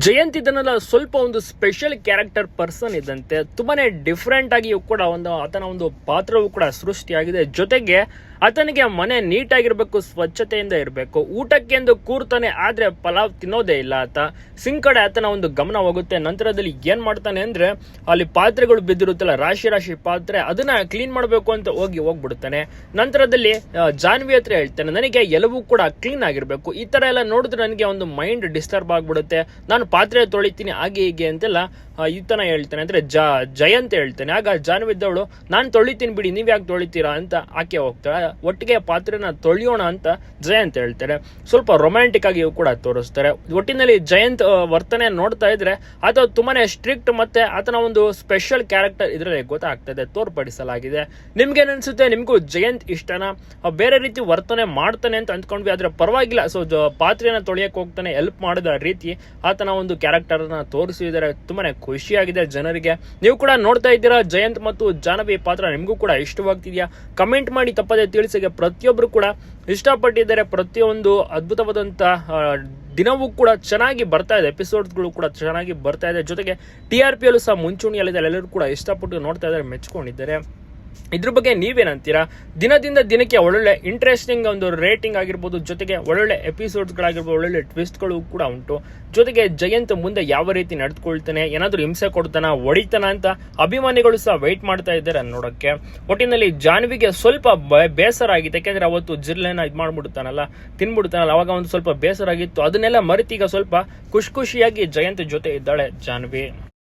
ಜಯಂತ್ ಇದನ್ನೆಲ್ಲ ಸ್ವಲ್ಪ ಒಂದು ಸ್ಪೆಷಲ್ ಕ್ಯಾರೆಕ್ಟರ್ ಪರ್ಸನ್ ಇದ್ದಂತೆ, ತುಂಬಾನೇ ಡಿಫ್ರೆಂಟ್ ಆಗಿಯೂ ಕೂಡ ಒಂದು ಆತನ ಒಂದು ಪಾತ್ರವೂ ಕೂಡ ಸೃಷ್ಟಿಯಾಗಿದೆ. ಜೊತೆಗೆ ಆತನಿಗೆ ಮನೆ ನೀಟಾಗಿರಬೇಕು, ಸ್ವಚ್ಛತೆಯಿಂದ ಇರಬೇಕು. ಊಟಕ್ಕೆಂದು ಕೂರ್ತಾನೆ, ಆದ್ರೆ ಪಲಾವ್ ತಿನ್ನೋದೇ ಇಲ್ಲ ಆತ. ಸಿಂಕ್ ಕಡೆ ಆತನ ಒಂದು ಗಮನ ಹೋಗುತ್ತೆ. ನಂತರದಲ್ಲಿ ಏನು ಮಾಡ್ತಾನೆ ಅಂದ್ರೆ, ಅಲ್ಲಿ ಪಾತ್ರೆಗಳು ಬಿದ್ದಿರುತ್ತಲ್ಲ, ರಾಶಿ ರಾಶಿ ಪಾತ್ರೆ, ಅದನ್ನ ಕ್ಲೀನ್ ಮಾಡಬೇಕು ಅಂತ ಹೋಗಿ ಹೋಗ್ಬಿಡ್ತಾನೆ. ನಂತರದಲ್ಲಿ ಜಾನ್ವಿ ಹತ್ರ ಹೇಳ್ತಾನೆ, ನನಗೆ ಎಲ್ಲವೂ ಕೂಡ ಕ್ಲೀನ್ ಆಗಿರಬೇಕು. ಈ ತರ ಎಲ್ಲ ನೋಡಿದ್ರೆ ನನಗೆ ಒಂದು ಮೈಂಡ್ ಡಿಸ್ಟರ್ಬ್ ಆಗಿಬಿಡುತ್ತೆ. ನಾನು ಪಾತ್ರೆ ತೊಳಿತೀನಿ, ಹಾಗೆ ಹೀಗೆ ಅಂತೆಲ್ಲ ಈತನ ಹೇಳ್ತಾನೆ. ಅಂದ್ರೆ ಜ, ಜಯಂತ ಹೇಳ್ತಾನೆ. ಆಗ ಜಾನ್ವಿ ಇದ್ದವಳು, ನಾನು ತೊಳಿತೀನಿ ಬಿಡಿ ನೀವು ಯಾಕೆ ತೊಳಿತೀರಾ? ಅಂತ ಆಕೆ ಹೋಗ್ತಾಳೆ. ಒಟ್ಟಿಗೆ ಪಾತ್ರೆನ ತೊಳೆಯೋಣ ಅಂತ ಜಯಂತ್ ಹೇಳ್ತಾರೆ. ಸ್ವಲ್ಪ ರೊಮ್ಯಾಂಟಿಕ್ ಆಗಿ ಕೂಡ ತೋರಿಸ್ತಾರೆ. ಒಟ್ಟಿನಲ್ಲಿ ಜಯಂತ್ ವರ್ತನೆ ನೋಡ್ತಾ ಇದ್ರೆ ಆತ ತುಂಬಾನೇ ಸ್ಟ್ರಿಕ್ಟ್ ಮತ್ತೆ ಆತನ ಒಂದು ಸ್ಪೆಷಲ್ ಕ್ಯಾರೆಕ್ಟರ್ ಇದರಲ್ಲಿ ಗೊತ್ತಾಗ್ತದೆ, ತೋರ್ಪಡಿಸಲಾಗಿದೆ. ನಿಮ್ಗೆ ಅನ್ಸುತ್ತೆ ನಿಮ್ಗೂ ಜಯಂತ್ ಇಷ್ಟನಾ? ಬೇರೆ ರೀತಿ ವರ್ತನೆ ಮಾಡ್ತಾನೆ ಅಂತ ಅಂದ್ಕೊಂಡ್ವಿ, ಆದ್ರೆ ಪರವಾಗಿಲ್ಲ. ಸೊ ಪಾತ್ರೆಯನ್ನ ತೊಳೆಯಕ್ಕೆ ಹೋಗ್ತಾನೆ ಹೆಲ್ಪ್ ಮಾಡಿದ ರೀತಿ ಆತನ ಒಂದು ಕ್ಯಾರೆಕ್ಟರ್ನ ತೋರಿಸಿದರೆ ತುಂಬಾನೇ ಖುಷಿಯಾಗಿದೆ ಜನರಿಗೆ. ನೀವು ಕೂಡ ನೋಡ್ತಾ ಇದ್ದೀರಾ ಜಯಂತ್ ಮತ್ತು ಜಾನವಿ ಪಾತ್ರ? ನಿಮಗೂ ಕೂಡ ಇಷ್ಟವಾಗ್ತಿದೆಯಾ? ಕಮೆಂಟ್ ಮಾಡಿ, ತಪ್ಪದೆ ತಿಳಿಸಿಗೆ ಪ್ರತಿಯೊಬ್ರು ಕೂಡ ಇಷ್ಟಪಟ್ಟಿದ್ದಾರೆ. ಪ್ರತಿಯೊಂದು ಅದ್ಭುತವಾದಂತ ದಿನವೂ ಕೂಡ ಚೆನ್ನಾಗಿ ಬರ್ತಾ ಇದೆ. ಎಪಿಸೋಡ್ಸ್ಗಳು ಕೂಡ ಚೆನ್ನಾಗಿ ಬರ್ತಾ ಇದೆ. ಜೊತೆಗೆ ಟಿ ಆರ್ ಪಿ ಅಲ್ಲೂ ಸಹ ಮುಂಚೂಣಿಯಲ್ಲಿದೆ. ಎಲ್ಲರೂ ಕೂಡ ಇಷ್ಟಪಟ್ಟು ನೋಡ್ತಾ ಇದ್ದಾರೆ, ಮೆಚ್ಕೊಂಡಿದ್ದಾರೆ. ಇದ್ರ ಬಗ್ಗೆ ನೀವೇನಂತೀರಾ ದಿನದಿಂದ ದಿನಕ್ಕೆ ಒಳ್ಳೊಳ್ಳೆ ಇಂಟ್ರೆಸ್ಟಿಂಗ್ ಒಂದು ರೇಟಿಂಗ್ ಆಗಿರ್ಬೋದು, ಜೊತೆಗೆ ಒಳ್ಳೊಳ್ಳೆ ಎಪಿಸೋಡ್ಸ್ಗಳಾಗಿರ್ಬೋದು ಒಳ್ಳೊಳ್ಳೆ ಟ್ವಿಸ್ಟ್ಗಳು ಕೂಡ ಉಂಟು. ಜೊತೆಗೆ ಜಯಂತ್ ಮುಂದೆ ಯಾವ ರೀತಿ ನಡೆದುಕೊಳ್ತಾನೆ, ಏನಾದರೂ ಹಿಂಸೆ ಕೊಡ್ತಾನ, ಹೊಡಿತಾನ ಅಂತ ಅಭಿಮಾನಿಗಳು ಸಹ ವೆಯ್ಟ್ ಮಾಡ್ತಾ ಇದ್ದಾರೆ ನೋಡೋಕ್ಕೆ. ಒಟ್ಟಿನಲ್ಲಿ ಜಾನ್ವಿಗೆ ಸ್ವಲ್ಪ ಬೇಸರ ಆಗಿತ್ತು ಯಾಕೆಂದರೆ ಅವತ್ತು ಜಿರ್ಲೆನ ಇದು ಮಾಡ್ಬಿಡ್ತಾನಲ್ಲ, ತಿನ್ಬಿಡ್ತಾನಲ್ಲ, ಅವಾಗ ಒಂದು ಸ್ವಲ್ಪ ಬೇಸರ ಆಗಿತ್ತು. ಅದನ್ನೆಲ್ಲ ಮರೆತೀಗ ಸ್ವಲ್ಪ ಖುಷಿ ಖುಷಿಯಾಗಿ ಜಯಂತ್ ಜೊತೆ ಇದ್ದಾಳೆ ಜಾನ್ವಿ.